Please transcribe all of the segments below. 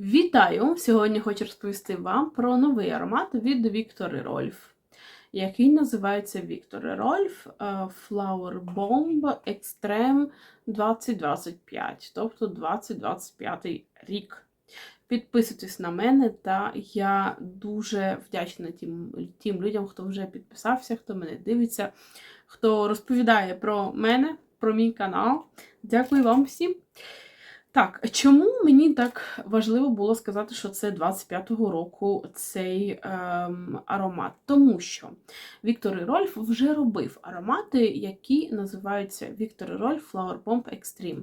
Вітаю! Сьогодні хочу розповісти вам про новий аромат від Віктори Рольф, який називається Віктори Рольф е, Flower Bomb Extreme 2025, тобто 2025 рік. Підписуйтесь на мене, та я дуже вдячна тим, тим людям, хто вже підписався, хто мене дивиться, хто розповідає про мене, про мій канал. Дякую вам всім. Так, чому мені так важливо було сказати, що це 25-го року цей ем, аромат? Тому що Віктор і Рольф вже робив аромати, які називаються Віктор і Рольф Flower Bomb Extreme.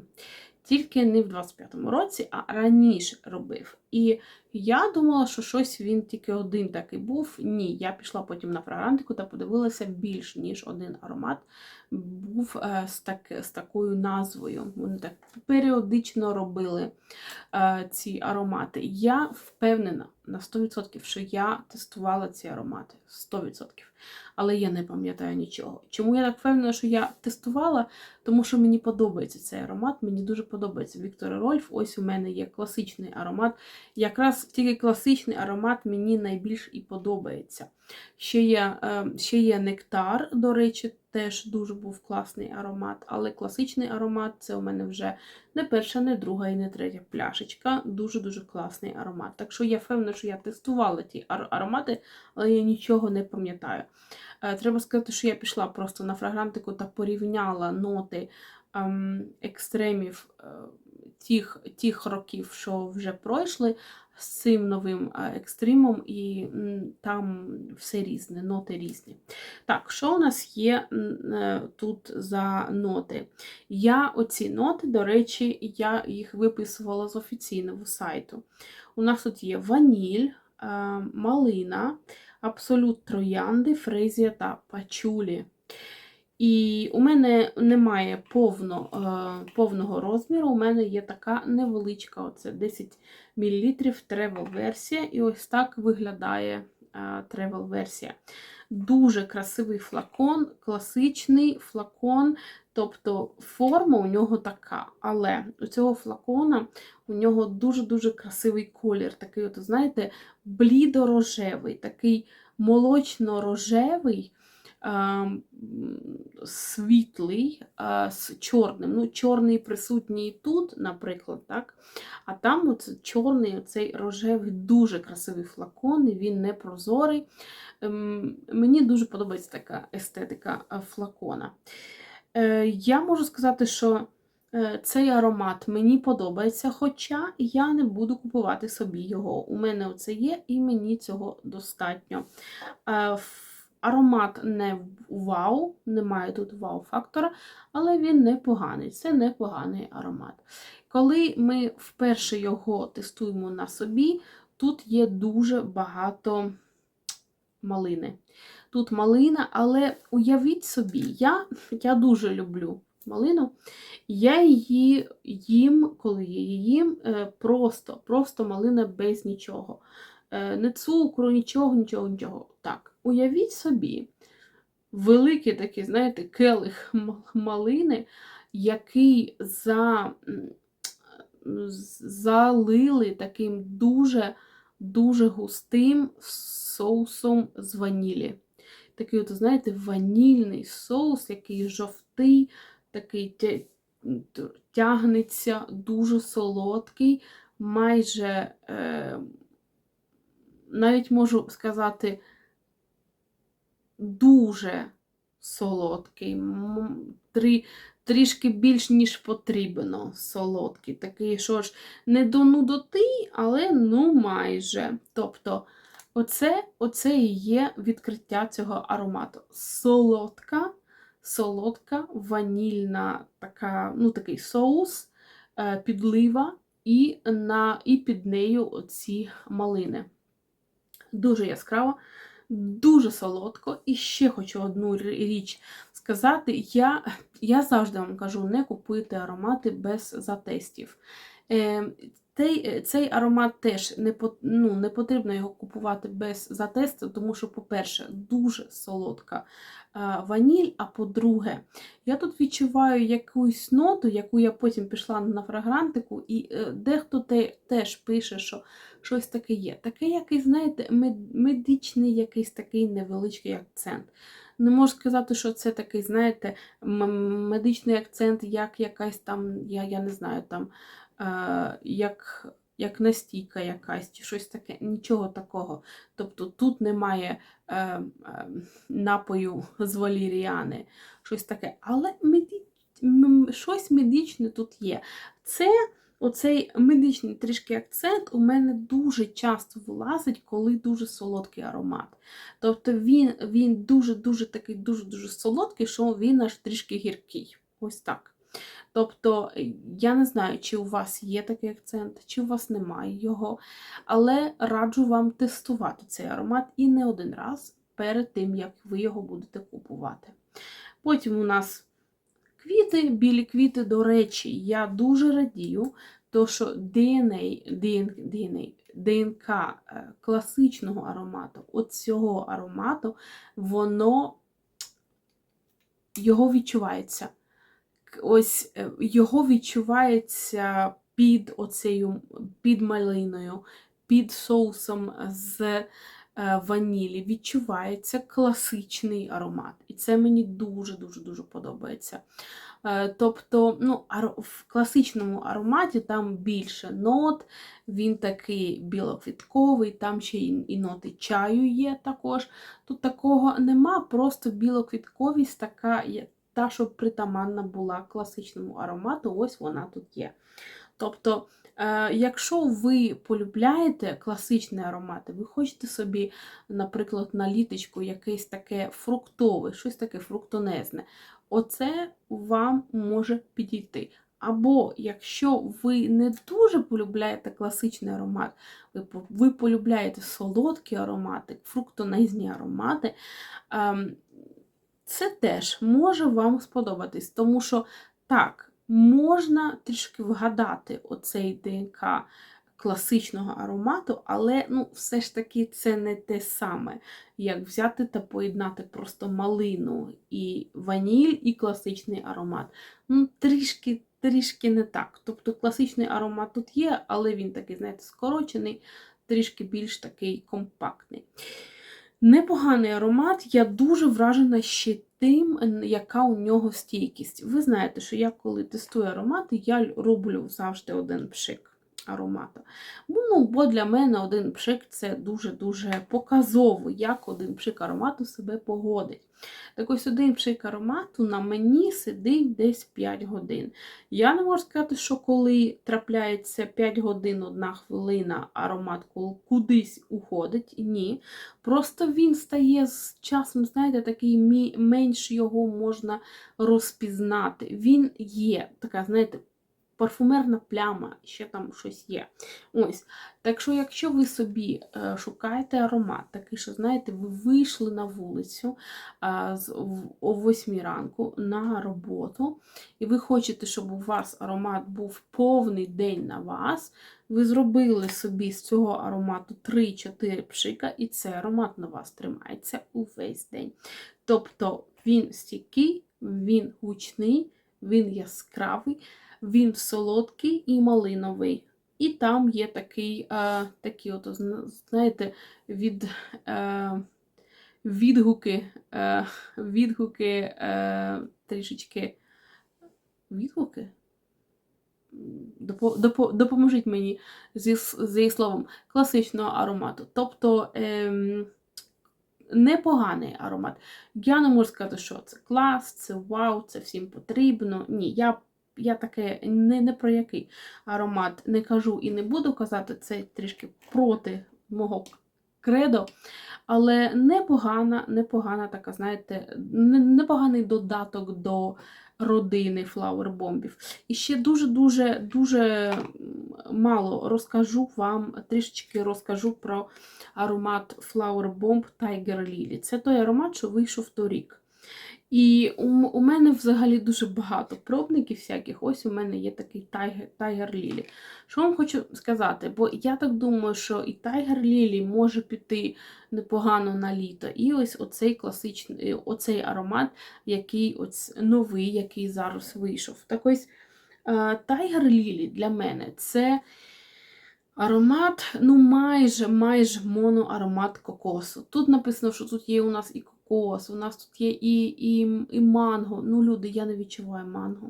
Тільки не в 25-му році, а раніше робив. І я думала, що щось він тільки один такий був. Ні, я пішла потім на фрагрантику та подивилася більш ніж один аромат був е, з, так, з такою назвою. Вони так періодично робили е, ці аромати. Я впевнена на 100%, що я тестувала ці аромати. 100%. Але я не пам'ятаю нічого. Чому я так впевнена, що я тестувала? Тому що мені подобається цей аромат, мені дуже подобається Віктор Рольф. Ось у мене є класичний аромат. Якраз тільки класичний аромат мені найбільш і подобається. Ще є, е, ще є нектар, до речі, теж дуже був класний аромат, але класичний аромат це у мене вже не перша, не друга і не третя пляшечка. Дуже-дуже класний аромат. Так що я впевнена, що я тестувала ті аромати, але я нічого не пам'ятаю. Е, треба сказати, що я пішла просто на фрагрантику та порівняла ноти ем, екстремів е, тих, тих років, що вже пройшли з цим новим екстримом, і там все різне, ноти різні. Так, що у нас є е, тут за ноти? Я оці ноти, до речі, я їх виписувала з офіційного сайту. У нас тут є ваніль, е, малина, абсолют троянди, фрезія та пачулі. І у мене немає повно, е, повного розміру, у мене є така невеличка, оце 10 мл тревел-версія. І ось так виглядає тревел-версія. Дуже красивий флакон, класичний флакон, тобто форма у нього така. Але у цього флакона у нього дуже-дуже красивий колір. Такий, от, знаєте, блідорожевий, такий молочно-рожевий світлий з чорним. Ну, Чорний присутній тут, наприклад, так? а там от чорний оцей рожевий, дуже красивий флакон, він не прозорий. Ем, мені дуже подобається така естетика флакона. Е, я можу сказати, що е, цей аромат мені подобається, хоча я не буду купувати собі його. У мене оце є, і мені цього достатньо. Аромат не вау, немає тут вау-фактора, але він непоганий. Це непоганий аромат. Коли ми вперше його тестуємо на собі, тут є дуже багато малини. Тут малина, але уявіть собі, я я дуже люблю малину. Я її їм, коли я її їм, е, просто, просто малина без нічого. Е, не цукру, нічого, нічого, нічого. Так, уявіть собі, великий такий, знаєте, келих малини, який за, залили таким дуже-дуже густим соусом з ванілі. Такий, от, знаєте, ванільний соус, який жовтий, такий тягнеться, дуже солодкий, майже. Е, навіть можу сказати, дуже солодкий, Трі, трішки більш, ніж потрібно солодкий. Такий, що ж, не до нудоти, але ну майже. Тобто, оце, оце і є відкриття цього аромату. Солодка, солодка, ванільна така, ну, такий соус, е, підлива, і, на, і під нею оці малини дуже яскраво, дуже солодко. І ще хочу одну річ сказати: я я завжди вам кажу, не купуйте аромати без затестів. Е, цей, е, цей аромат теж не, ну, не потрібно його купувати без затесту, тому що, по-перше, дуже солодка ваніль, а по-друге, я тут відчуваю якусь ноту, яку я потім пішла на фрагрантику, і е, дехто те, теж пише, що щось таке є. Таке якийсь, знаєте, мед- медичний якийсь такий невеличкий акцент. Не можу сказати, що це такий, знаєте, медичний акцент, як якась там, я, я не знаю, там, як, як настійка якась, чи щось таке. Нічого такого. Тобто тут немає е, е, напою з валіріани, щось таке. Але меді... щось медичне тут є. Це оцей медичний трішки акцент у мене дуже часто вилазить, коли дуже солодкий аромат. Тобто він дуже-дуже такий дуже-дуже солодкий, що він аж трішки гіркий. Ось так. Тобто, е, я не знаю, чи у вас є такий акцент, чи у вас немає його, але раджу вам тестувати цей аромат і не один раз перед тим, як ви його будете купувати. Потім у нас квіти, білі квіти, до речі, я дуже радію, то що DNA, DN, DNA, ДНК класичного аромату, от цього аромату, воно його відчувається. Ось е, його відчувається під оцею, під малиною, під соусом з е, ванілі. Відчувається класичний аромат. І це мені дуже-дуже дуже подобається. Е, Тобто, ну, в класичному ароматі там більше нот, він такий білоквітковий, там ще і, ноти чаю є також. Тут такого нема, просто білоквітковість така, та, що притаманна була класичному аромату, ось вона тут є. Тобто, е, якщо ви полюбляєте класичні аромати, ви хочете собі, наприклад, на літочку якесь таке фруктове, щось таке фруктонезне, оце вам може підійти. Або якщо ви не дуже полюбляєте класичний аромат, ви, ви полюбляєте солодкі аромати, фруктонезні аромати, ем, це теж може вам сподобатись, тому що так, можна трішки вгадати оцей ДНК класичного аромату, але ну, все ж таки це не те саме, як взяти та поєднати просто малину і ваніль, і класичний аромат. Ну, трішки, трішки не так. Тобто класичний аромат тут є, але він такий, знаєте, скорочений, трішки більш такий компактний. Непоганий аромат, я дуже вражена ще тим, яка у нього стійкість. Ви знаєте, що я коли тестую аромати, я роблю завжди один пшик аромату. Ну, бо для мене один пшик це дуже-дуже показово, як один пшик аромату себе погодить. Так ось один пшик аромату на мені сидить десь 5 годин. Я не можу сказати, що коли трапляється 5 годин, одна хвилина, аромат кудись уходить. Ні. Просто він стає з часом, знаєте, такий менш його можна розпізнати. Він є, така, знаєте, парфумерна пляма, ще там щось є. Ось. Так що, якщо ви собі е, шукаєте аромат, такий, що, знаєте, ви вийшли на вулицю о 8 ранку на роботу, і ви хочете, щоб у вас аромат був повний день на вас, ви зробили собі з цього аромату 3-4 пшика, і цей аромат на вас тримається увесь день. Тобто він стійкий, він гучний, він яскравий, він солодкий і малиновий. І там є такий, е, такі, от, знаєте, від, е, відгуки, е, відгуки е, трішечки. Відгуки? Допо- допо- Допоможіть мені зі, зі словом класичного аромату. Тобто ем, непоганий аромат. Я не можу сказати, що це клас, це вау, це всім потрібно. Ні, я, я таке не, не про який аромат не кажу і не буду казати, це трішки проти мого кредо. Але непогана, непогана така, знаєте, непоганий додаток до родини флауер-бомбів. І ще дуже-дуже дуже мало розкажу вам, трішечки розкажу про аромат Flower Bomb Tiger Lily. Це той аромат, що вийшов торік. І у, у мене взагалі дуже багато пробників всяких. Ось у мене є такий Tiger, Tiger Lily. Що вам хочу сказати? Бо я так думаю, що і Tiger Lily може піти непогано на літо. І ось оцей класичний оцей аромат, який ось новий, який зараз вийшов. Так ось е, Tiger Lily для мене це. Аромат, ну майже майже моноаромат кокосу. Тут написано, що тут є у нас і кокос, у нас тут є і, і, і манго. Ну, люди, я не відчуваю манго.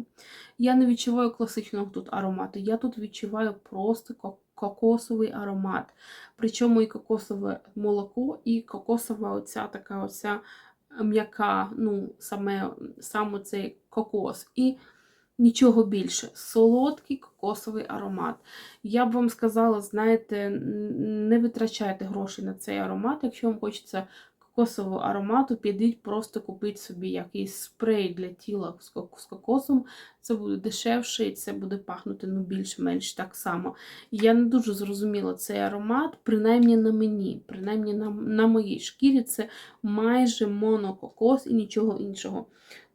Я не відчуваю класичного тут аромату. Я тут відчуваю просто кокосовий аромат. Причому і кокосове молоко, і кокосова оця така оця м'яка, ну, саме, саме цей кокос. І нічого більше. Солодкий кокосовий аромат. Я б вам сказала, знаєте, не витрачайте гроші на цей аромат. Якщо вам хочеться кокосового аромату, підіть просто купіть собі якийсь спрей для тіла з кокосом. Це буде дешевше і це буде пахнути ну, більш-менш так само. Я не дуже зрозуміла цей аромат, принаймні на мені, принаймні на, на моїй шкірі, це майже монококос і нічого іншого.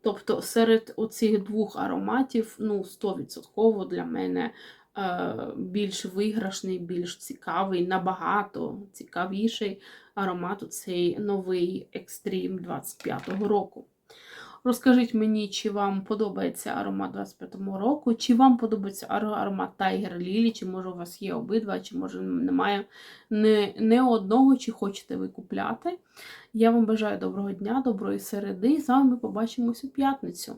Тобто серед оцих двох ароматів, ну, 100% для мене більш виграшний, більш цікавий, набагато цікавіший аромат у цей новий Extreme 25-го року. Розкажіть мені, чи вам подобається аромат 25-го року, чи вам подобається аро- аромат Tiger Lily, чи може у вас є обидва, чи може немає не, не одного, чи хочете ви купляти. Я вам бажаю доброго дня, доброї середи. З вами побачимось у п'ятницю.